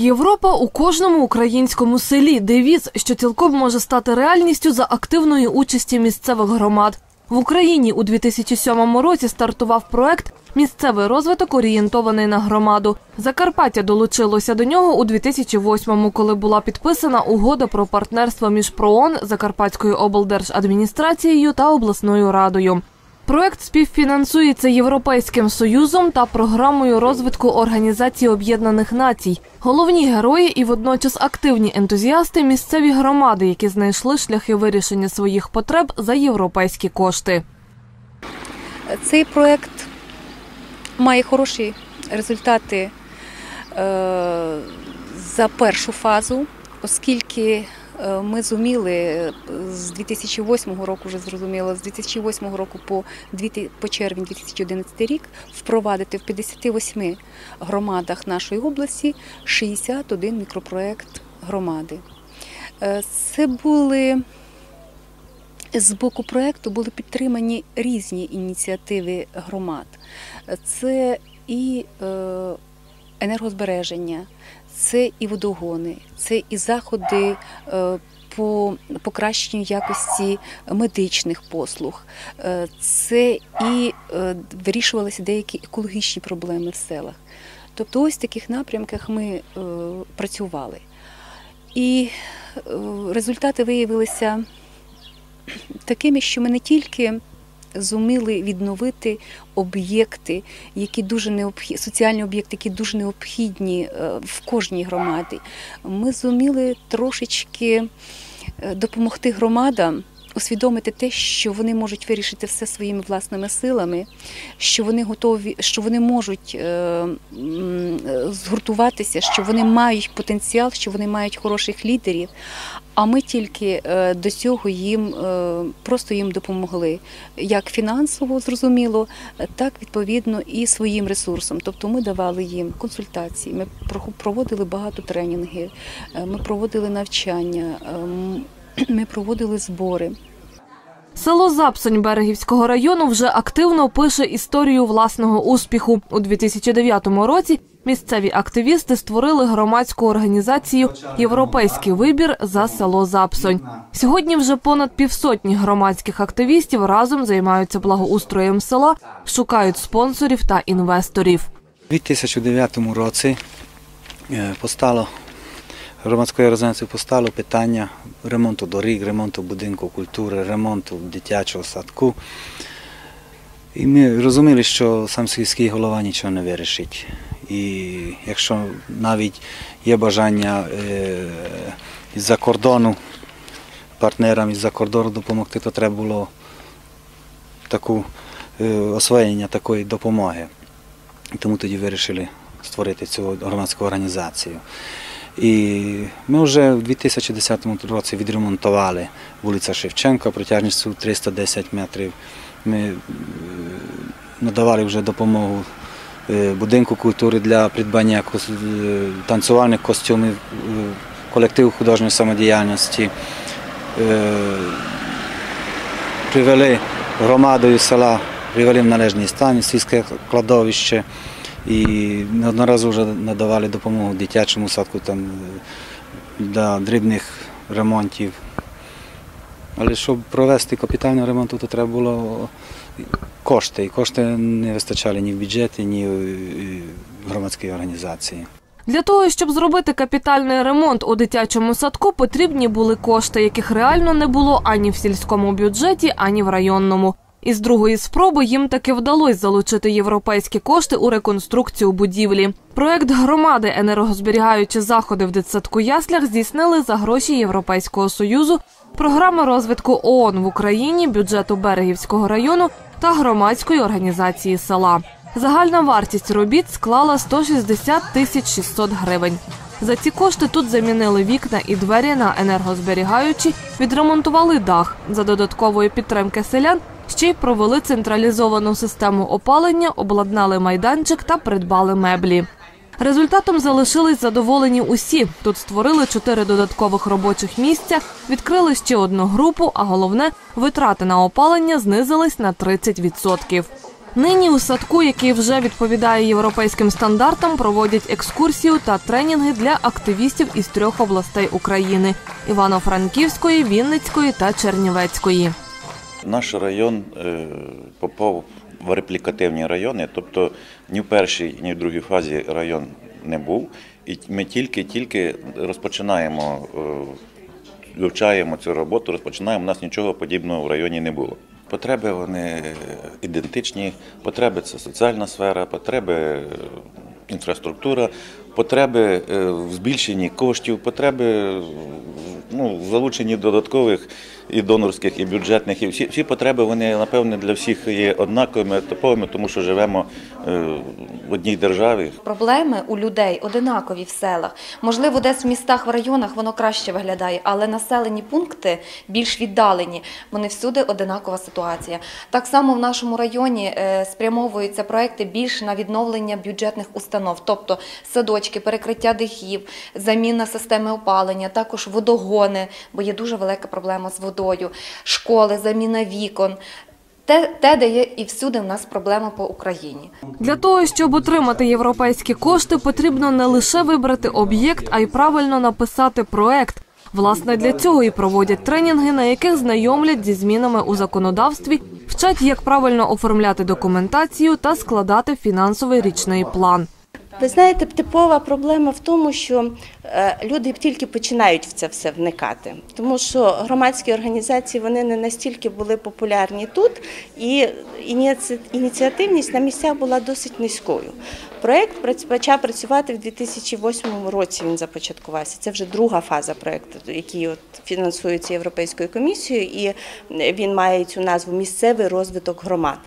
Європа у кожному українському селі девіз, що цілком може стати реальністю за активної участі місцевих громад. В Україні у 2007 році стартував проект Місцевий розвиток орієнтований на громаду. Закарпаття долучилося до нього у 2008-му, коли була підписана угода про партнерство між ПРООН, Закарпатською облдержадміністрацією та обласною радою. Проект співфінансується Європейським союзом та програмою розвитку Організації Об'єднаних Націй. Головні герої і водночас активні ентузіасти місцеві громади, які знайшли шляхи вирішення своїх потреб за європейські кошти. Цей проект має хороші результати е, за першу фазу, оскільки ми зуміли з 2008 року, вже зрозуміло, з 2008 року по, по червень 2011 рік впровадити в 58 громадах нашої області 61 мікропроект громади. Е, Це були з боку проекту були підтримані різні ініціативи громад. Це і е, енергозбереження, це і водогони, це і заходи е, по покращенню якості медичних послуг, е, це і е, вирішувалися деякі екологічні проблеми в селах. Тобто, ось в таких напрямках ми працювали. І результати виявилися такими, що ми не тільки зуміли відновити об'єкти, які дуже необхідні, соціальні об'єкти, які дуже необхідні е, в кожній громаді. Ми зуміли трошечки е, допомогти громадам. Усвідомити те, що вони можуть вирішити все своїми власними силами, що вони готові, що вони можуть е, згуртуватися, що вони мають потенціал, що вони мають хороших лідерів. А ми тільки е, до цього їм е, просто їм допомогли, як фінансово зрозуміло, так відповідно і своїм ресурсом. Тобто ми давали їм консультації, ми проводили багато тренінгів, ми проводили навчання, е, ми проводили збори. Село Запсонь Берегівського району вже активно пише історію власного успіху. У 2009 році місцеві активісти створили громадську організацію Європейський вибір за село Запсонь. Сьогодні вже понад півсотні громадських активістів разом займаються благоустроєм села, шукають спонсорів та інвесторів. У 2009 році е, постало громадською організацією постало питання ремонту доріг, ремонту будинку культури, ремонту дитячого садку. І ми розуміли, що сам сільський голова нічого не вирішить. І якщо навіть є бажання е, із-за кордону, партнерам із-за кордону допомогти, то треба було таку е, освоєння такої допомоги. Тому тоді вирішили створити цю громадську організацію. І ми вже в 2010 році відремонтували вулиця Шевченка протяжністю 310 метрів. Ми е, надавали вже допомогу е, будинку культури для придбання е, танцювальних костюмів, колективу художньої самодіяльності. Привели громадою села, привели в належний стан сільське кладовище і неодноразово вже надавали допомогу дитячому садку там, для дрібних ремонтів. Але щоб провести капітальний ремонт, то треба було кошти. І кошти не вистачали ні в бюджеті, ні в громадській організації. Для того, щоб зробити капітальний ремонт у дитячому садку, потрібні були кошти, яких реально не було ані в сільському бюджеті, ані в районному. Із другої спроби їм таки вдалося залучити європейські кошти у реконструкцію будівлі. Проект громади енергозберігаючі заходи в дитсадку яслях здійснили за гроші Європейського союзу, програми розвитку ООН в Україні, бюджету Берегівського району та громадської організації села. Загальна вартість робіт склала 160 тисяч 600 гривень. За ці кошти тут замінили вікна і двері на енергозберігаючі, відремонтували дах. За додаткової підтримки селян ще й провели централізовану систему опалення, обладнали майданчик та придбали меблі. Результатом залишились задоволені усі. Тут створили чотири додаткових робочих місця, відкрили ще одну групу, а головне, витрати на опалення знизились на 30%. Нині у садку, який вже відповідає європейським стандартам, проводять екскурсію та тренінги для активістів із трьох областей України: Івано-Франківської, Вінницької та Чернівецької. Наш район е, попав в реплікативні райони, тобто ні в першій, ні в другій фазі район не був. І ми тільки-тільки розпочинаємо, е, вивчаємо цю роботу, розпочинаємо. У нас нічого подібного в районі не було. Потреби вони ідентичні, потреби це соціальна сфера, потреби е, інфраструктура, потреби е, в збільшенні коштів, потреби ну, в залученні додаткових і донорських, і бюджетних. І всі, всі потреби вони, напевне, для всіх є однаковими, типовими, тому що живемо е, в одній державі. Проблеми у людей одинакові в селах. Можливо, десь в містах, в районах воно краще виглядає, але населені пункти більш віддалені. Вони всюди одинакова ситуація. Так само в нашому районі е, спрямовуються проекти більш на відновлення бюджетних установ, тобто садочки, перекриття дахів, заміна системи опалення, також водогони, бо є дуже велика проблема з водою, школи, заміна вікон. Те, те, де є і всюди в нас проблема по Україні. Для того, щоб отримати європейські кошти, потрібно не лише вибрати об'єкт, а й правильно написати проект. Власне, для цього і проводять тренінги, на яких знайомлять зі змінами у законодавстві, вчать, як правильно оформляти документацію та складати фінансовий річний план. Ви знаєте, типова проблема в тому, що е, люди тільки починають в це все вникати, тому що громадські організації вони не настільки були популярні тут, і ініці- ініціативність на місцях була досить низькою. Проєкт почав працювати в 2008 році. Він започаткувався. Це вже друга фаза проєкту, який от фінансується Європейською комісією, і він має цю назву Місцевий розвиток громад.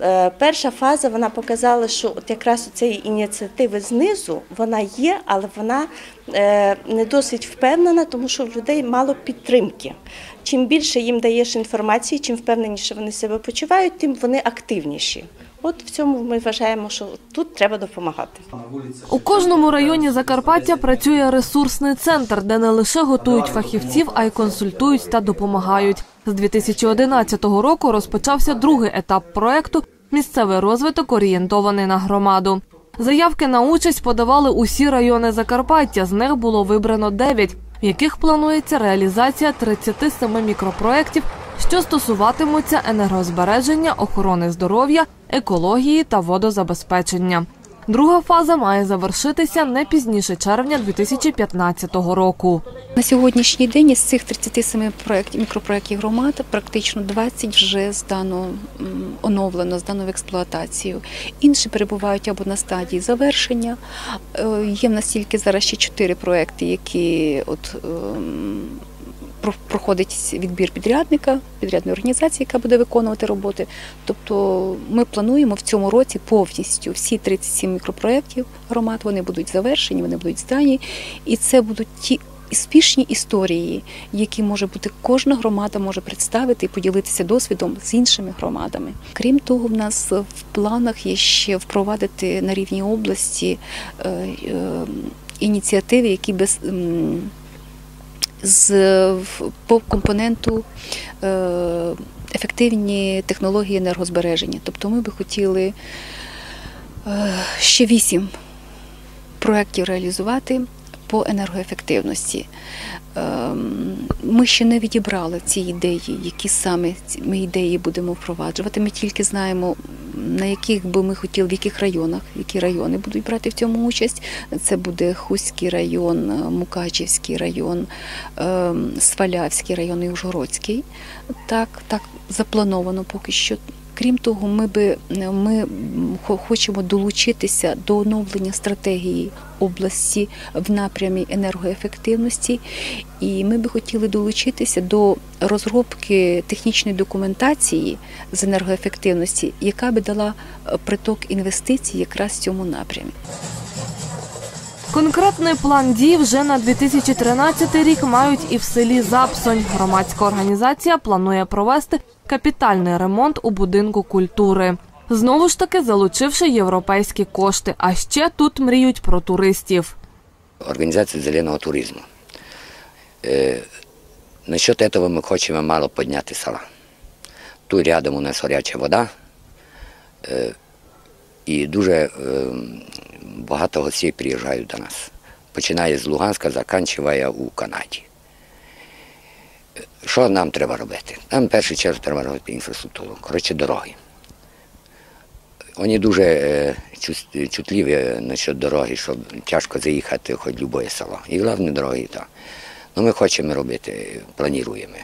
Е, Перша фаза вона показала, що от якраз цієї ініціативи знизу вона є, але вона е, не досить впевнена, тому що в людей мало підтримки. Чим більше їм даєш інформації, чим впевненіше вони себе почувають, тим вони активніші. От в цьому ми вважаємо, що тут треба допомагати. У кожному районі Закарпаття працює ресурсний центр, де не лише готують фахівців, а й консультують та допомагають. З 2011 року розпочався другий етап проекту Місцевий розвиток орієнтований на громаду. Заявки на участь подавали усі райони Закарпаття. З них було вибрано 9, в яких планується реалізація 37 мікропроєктів, що стосуватимуться енергозбереження, охорони здоров'я, екології та водозабезпечення. Друга фаза має завершитися не пізніше червня 2015 року. На сьогоднішній день із цих 37 проєктів, мікропроєктів громад практично 20 вже здано оновлено, здано в експлуатацію. Інші перебувають або на стадії завершення. Е, Є в нас тільки зараз ще 4 проєкти, які от ем, проходить відбір підрядника, підрядної організації, яка буде виконувати роботи. Тобто ми плануємо в цьому році повністю всі 37 мікропроєктів громад, вони будуть завершені, вони будуть здані. І це будуть ті успішні історії, які може бути кожна громада може представити і поділитися досвідом з іншими громадами. Крім того, в нас в планах є ще впровадити на рівні області е, е, ініціативи, які без з по компоненту е, ефективні технології енергозбереження. Тобто ми би хотіли е, ще вісім проєктів реалізувати по енергоефективності. Ем, Ми ще не відібрали ці ідеї, які саме ми ідеї будемо впроваджувати. Ми тільки знаємо, на яких би ми хотіли, в яких районах, які райони будуть брати в цьому участь. Це буде Хуський район, е, Мукачівський район, ем, Свалявський район і Ужгородський. Так, так заплановано поки що. Крім того, ми би ми хочемо долучитися до оновлення стратегії області в напрямі енергоефективності, і ми би хотіли долучитися до розробки технічної документації з енергоефективності, яка би дала е, приток інвестицій якраз в цьому напрямі. Конкретний план дій вже на 2013 рік мають і в селі Запсонь. Громадська організація планує провести капітальний ремонт у будинку культури. Знову ж таки залучивши європейські кошти. А ще тут мріють про туристів. организации зеленого туризма. Э, насчет этого мы хотим мало поднять села. Тут рядом у нас горячая вода, Е, і дуже е, багато гостей приїжджають до нас. Починає з Луганська, закінчує у Канаді. Е, Що нам треба робити? Нам в першу чергу треба робити інфраструктуру, коротше, дороги. Вони дуже е, чутливі насчет дороги, щоб тяжко заїхати хоч будь-яке село. І головне дороги так. Ну, ми хочемо робити, плануємо.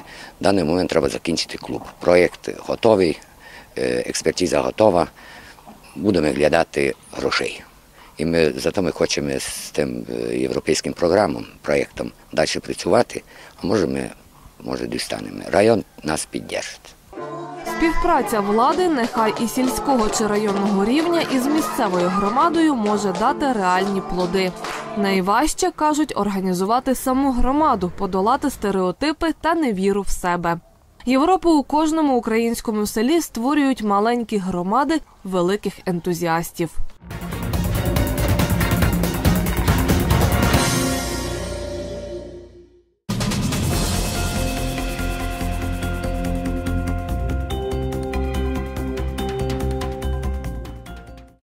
В даний момент треба закінчити клуб. Проєкт готовий, е, експертиза готова. Будемо глядати грошей. І ми зато ми хочемо з тим е, європейським програмом, проєктом далі працювати, а може ми може дістанемо. Район нас підтримує. Співпраця влади, нехай і сільського чи районного рівня, із місцевою громадою може дати реальні плоди. Найважче кажуть організувати саму громаду, подолати стереотипи та невіру в себе. Європу у кожному українському селі створюють маленькі громади великих ентузіастів.